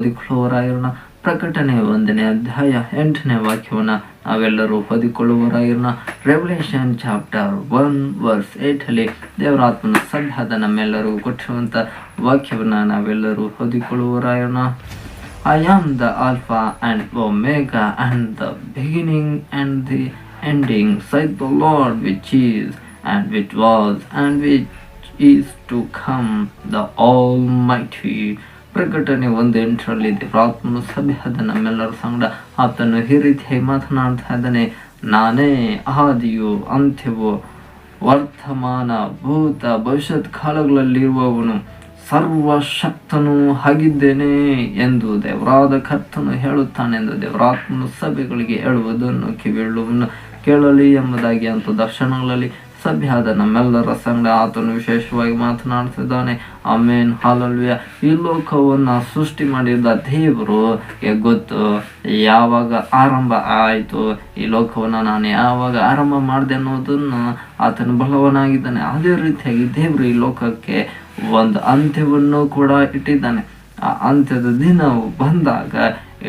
ಹೊದಿಕೊಳ್ಳುವರಾಗಿರೋಣ ಪ್ರಕಟಣೆ ಒಂದನೇ ಅಧ್ಯಾಯ ಎಂಟನೇ ವಾಕ್ಯವನ್ನ ನಾವೆಲ್ಲರೂ ಹೊದಿಕೊಳ್ಳುವರಾಗಿರೋಣ Revelation chapter one verse eight ಅಲ್ಲಿ ದೇವರಾತ್ಮನ ಸಭ್ಯದ ನಮ್ಮೆಲ್ಲರೂ ಕೊಟ್ಟಿರುವಂತ ವಾಕ್ಯವನ್ನ ನಾವೆಲ್ಲರೂ ಹೊದಿಕೊಳ್ಳುವರಾಗಿರೋಣ I am the Alpha and Omega and the beginning and the ending, said the Lord, which is, and which was, and which is to come, the Almighty. ಪ್ರಕಟಣೆ ಒಂದು ಎಂಟರಲ್ಲಿ ದೇವರಾತ್ಮನು ಆದ ನಮ್ಮೆಲ್ಲರ ಸಂಗಡ ಆತನು ಈ ರೀತಿಯಾಗಿ ಮಾತನಾಡ್ತಾ ಇದ್ದಾನೆ, ನಾನೇ ಆದಿಯು, ಅಂತ್ಯವು, ವರ್ತಮಾನ, ಭೂತ ಭವಿಷ್ಯತ್ ಕಾಲಗಳಲ್ಲಿರುವವನು, ಸರ್ವಶಕ್ತನು ಆಗಿದ್ದೇನೆ ಎಂದು ದೇವರಾದ ಕರ್ತನು ಹೇಳುತ್ತಾನೆ ಎಂದು ದೇವರಾತ್ಮನು ಸಭೆಗಳಿಗೆ ಹೇಳುವುದನ್ನು ಕಿವಿಳುವನ್ನು ಕೇಳಲಿ ಎಂಬುದಾಗಿ ಅಂತ ದರ್ಶನಗಳಲ್ಲಿ ಸಭ್ಯಾದ ನಮ್ಮೆಲ್ಲರ ಸಂಗಡ ಆತನು ವಿಶೇಷವಾಗಿ ಮಾತನಾಡ್ತಿದ್ದಾನೆ ಆಮೇನ್. ಹಾಲಲ್ವಿಯ ಈ ಲೋಕವನ್ನ ಸೃಷ್ಟಿ ಮಾಡಿದ ದೇವರು ಗೊತ್ತು, ಯಾವಾಗ ಆರಂಭ ಆಯಿತು? ಈ ಲೋಕವನ್ನ ನಾನು ಯಾವಾಗ ಆರಂಭ ಮಾಡಿದೆ ಅನ್ನೋದನ್ನು ಆತನು ಬಲವನಾಗಿದ್ದಾನೆ. ಅದೇ ರೀತಿಯಾಗಿ ದೇವರು ಈ ಲೋಕಕ್ಕೆ ಒಂದು ಅಂತ್ಯವನ್ನು ಕೂಡ ಇಟ್ಟಿದ್ದಾನೆ. ಆ ಅಂತ್ಯದ ದಿನವು ಬಂದಾಗ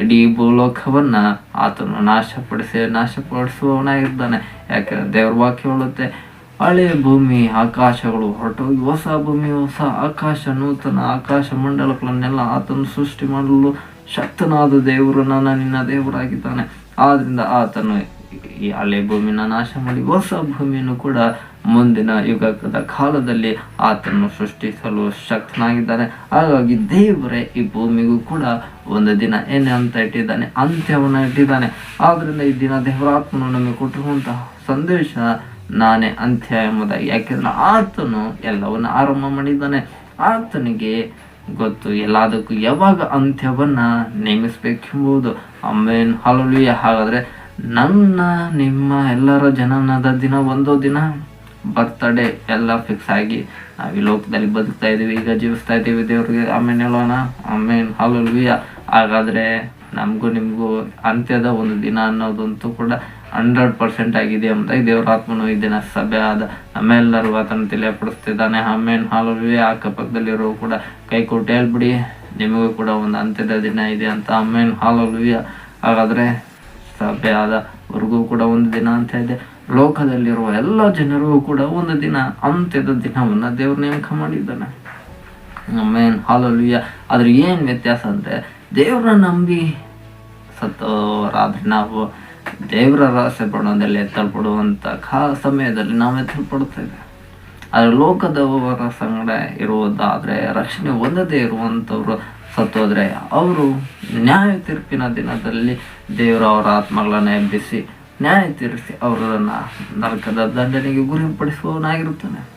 ಇಡೀ ಭೂಲೋಕವನ್ನ ಆತನು ನಾಶಪಡಿಸಿ, ನಾಶಪಡಿಸುವವನಾಗಿದ್ದಾನೆ. ಯಾಕಂದ್ರೆ ದೇವ್ರ ವಾಕ್ಯ ಹೇಳುತ್ತೆ ಹಳೆಯ ಭೂಮಿ, ಆಕಾಶಗಳು ಹೊರಟೋಗಿ ಹೊಸ ಭೂಮಿ, ಹೊಸ ಆಕಾಶ, ನೂತನ ಆಕಾಶ ಮಂಡಲಗಳನ್ನೆಲ್ಲ ಆತನು ಸೃಷ್ಟಿ ಮಾಡಲು ಶಕ್ತನಾದ ದೇವರು ನನ್ನ, ನಿನ್ನ ದೇವರಾಗಿದ್ದಾನೆ. ಆದ್ರಿಂದ ಆತನು ಈ ಹಳೆ ಭೂಮಿನ ನಾಶ ಮಾಡಿ ಹೊಸ ಭೂಮಿಯನ್ನು ಕೂಡ ಮುಂದಿನ ಯುಗದ ಕಾಲದಲ್ಲಿ ಆತನು ಸೃಷ್ಟಿಸಲು ಶಕ್ತನಾಗಿದ್ದಾನೆ. ಹಾಗಾಗಿ ದೇವರೇ ಈ ಭೂಮಿಗೂ ಕೂಡ ಒಂದು ದಿನ ಏನೇ ಅಂತ ಇಟ್ಟಿದ್ದಾನೆ, ಅಂತ್ಯವನ್ನು ಇಟ್ಟಿದ್ದಾನೆ. ಆದ್ರಿಂದ ಈ ದಿನ ದೇವರಾತ್ಮನು ನಮಗೆ ಕೊಟ್ಟಿರುವಂತಹ ಸಂದೇಶ ನಾನೇ ಅಂತ್ಯ ಎಂಬುದಾಗಿ ಯಾಕೆಂದ್ರೆ ಆತನು ಎಲ್ಲವನ್ನ ಆರಂಭ ಮಾಡಿದ್ದಾನೆ. ಆತನಿಗೆ ಗೊತ್ತು, ಎಲ್ಲದಕ್ಕೂ ಯಾವಾಗ ಅಂತ್ಯವನ್ನ ನೇಮಿಸಬೇಕೆಂಬುದು. ಅಮ್ಮೇನ್ ಹಲಲಿಯ ಹಾಗಾದ್ರೆ ನನ್ನ, ನಿಮ್ಮ ಎಲ್ಲರ ಜನನದ ದಿನ ಒಂದೋ ದಿನ? ಬರ್ತಡೇ ಎಲ್ಲ ಫಿಕ್ಸ್ ಆಗಿ ನಾವು ಈ ಲೋಕದಲ್ಲಿ ಬದುಕ್ತಾ ಇದ್ದೀವಿ, ಈಗ ಜೀವಿಸ್ತಾ ಇದ್ದೀವಿ ದೇವ್ರಿಗೆ. ಆಮೇಲೆ ಹೇಳೋಣ. ಆಮೇನ್ ಹಲಲ್ವಿಯ ಹಾಗಾದ್ರೆ ನಮಗೂ ನಿಮಗೂ ಅಂತ್ಯದ ಒಂದು ದಿನ ಅನ್ನೋದಂತೂ ಕೂಡ ಹಂಡ್ರೆಡ್ ಪರ್ಸೆಂಟ್ ಆಗಿದೆ ಅಂತ ದೇವರಾತ್ಮನು ಈ ದಿನ ಸಭೆ ಆದ. ನಮ್ಮೆಲ್ಲರೂ ಆತನ ತಿಳಿಯಪಡಿಸ್ತಿದ್ದಾನೆ. ಆಮೇನ್. ಹಾಲಲ್ವಿಯ ಅಕ್ಕಪಕ್ಕದಲ್ಲಿರೋ ಕೂಡ ಕೈ ಕೊಟ್ಟು ಹೇಳ್ಬಿಡಿ. ನಿಮಗೂ ಕೂಡ ಒಂದು ಅಂತ್ಯದ ದಿನ ಇದೆ ಅಂತ. ಆಮೇಲೆ ಹಾಲಲ್ವಿಯ ಹಾಗಾದ್ರೆ ಸಭೆ ಆದವರೆಗೂ ಕೂಡ ಒಂದು ದಿನ ಅಂತ ಇದೆ. ಲೋಕದಲ್ಲಿರುವ ಎಲ್ಲ ಜನರಿಗೂ ಕೂಡ ಒಂದು ದಿನ ಅಂತ್ಯದ ದಿನವನ್ನು ದೇವ್ರ ನೇಮಕ ಮಾಡಿದ್ದಾನೆ. ಮೇನ್ ಹಾಲಲ್ವಿಯ ಆದ್ರೆ ಏನು ವ್ಯತ್ಯಾಸ ಅಂದ್ರೆ ದೇವ್ರನ್ನ ನಂಬಿ ಸತ್ತವರಾದ್ರೆ ನಾವು ದೇವರ ರಹಸ್ಯ ಪಡೋದಲ್ಲಿ ಎತ್ತಲ್ಪಡುವಂಥ ಕಾ ಸಮಯದಲ್ಲಿ ನಾವು ಎತ್ತಲ್ಪಡುತ್ತೇವೆ. ಆದರೆ ಲೋಕದವರ ಸಂಗಡ ಇರುವುದಾದರೆ, ರಕ್ಷಣೆ ಹೊಂದದೇ ಇರುವಂಥವ್ರು ಸತ್ತೋದ್ರೆ, ಅವರು ನ್ಯಾಯ ತೀರ್ಪಿನ ದಿನದಲ್ಲಿ ದೇವರು ಅವರ ಆತ್ಮಗಳನ್ನ ಎಬ್ಬಿಸಿ ನ್ಯಾಯ ತೀರಿಸಿ ಅವರನ್ನು ನರಕದ ದಂಡನೆಗೆ ಗುರಿಪಡಿಸುವವನಾಗಿರುತ್ತಾನೆ.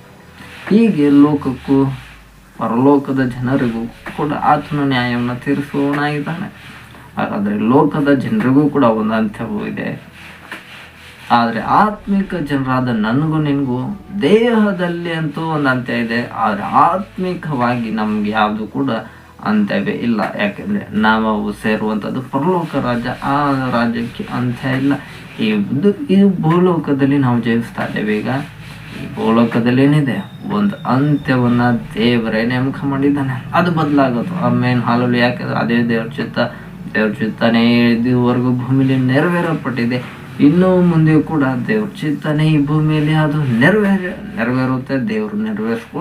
ಹೀಗೆ ಲೋಕಕ್ಕೂ, ಪರಲೋಕದ ಜನರಿಗೂ ಕೂಡ ಆತನ ನ್ಯಾಯವನ್ನು ತೀರಿಸುವವನಾಗಿದ್ದಾನೆ. ಹಾಗಾದ್ರೆ ಲೋಕದ ಜನರಿಗೂ ಕೂಡ ಒಂದು ಅಂತ್ಯವೂ ಇದೆ. ಆದರೆ ಆತ್ಮಿಕ ಜನರಾದ ನನಗೂ ನಿನಗೂ ದೇಹದಲ್ಲಿ ಅಂತೂ ಒಂದು ಅಂತ್ಯ ಇದೆ. ಆದರೆ ಆತ್ಮಿಕವಾಗಿ ನಮ್ಗೆ ಯಾವುದು ಕೂಡ ಅಂತ್ಯವೇ ಇಲ್ಲ. ಯಾಕೆಂದರೆ ನಾವು ಸೇರುವಂಥದ್ದು ಪರಲೋಕ ರಾಜ್ಯ. ಆ ರಾಜ್ಯಕ್ಕೆ ಅಂತ್ಯ ಇಲ್ಲ. ಈ ಈ ಭೂಲೋಕದಲ್ಲಿ ನಾವು ಜೀವಿಸ್ತಾ ಇದ್ದೇವೆ. ಈಗ ಈ ಭೂಲೋಕದಲ್ಲಿ ಏನಿದೆ ಒಂದು ಅಂತ್ಯವನ್ನ ದೇವರೇ ನೇಮಕ ಮಾಡಿದ್ದಾನೆ. ಅದು ಬದಲಾಗೋದು. ಆಮೇಲೆ ಹಾಲಲ್ಲಿ ಯಾಕಂದ್ರೆ ಅದೇ ದೇವ್ರ ಚಿತ್ತ ದೇವ್ರ ಚಿತ್ತನೆ ಇದುವರೆಗೂ ಭೂಮಿಲಿ ನೆರವೇರಲ್ಪಟ್ಟಿದೆ. ಇನ್ನು ಮುಂದೆ ಕೂಡ ದೇವ್ರ ಚಿತ್ತನೆ ಈ ಭೂಮಿಯಲ್ಲಿ. ಅದು ನೆರವೇರ, ನೆರವೇರುತ್ತೆ, ದೇವರು ನೆರವೇರಿಸ್ಕೊಂಡು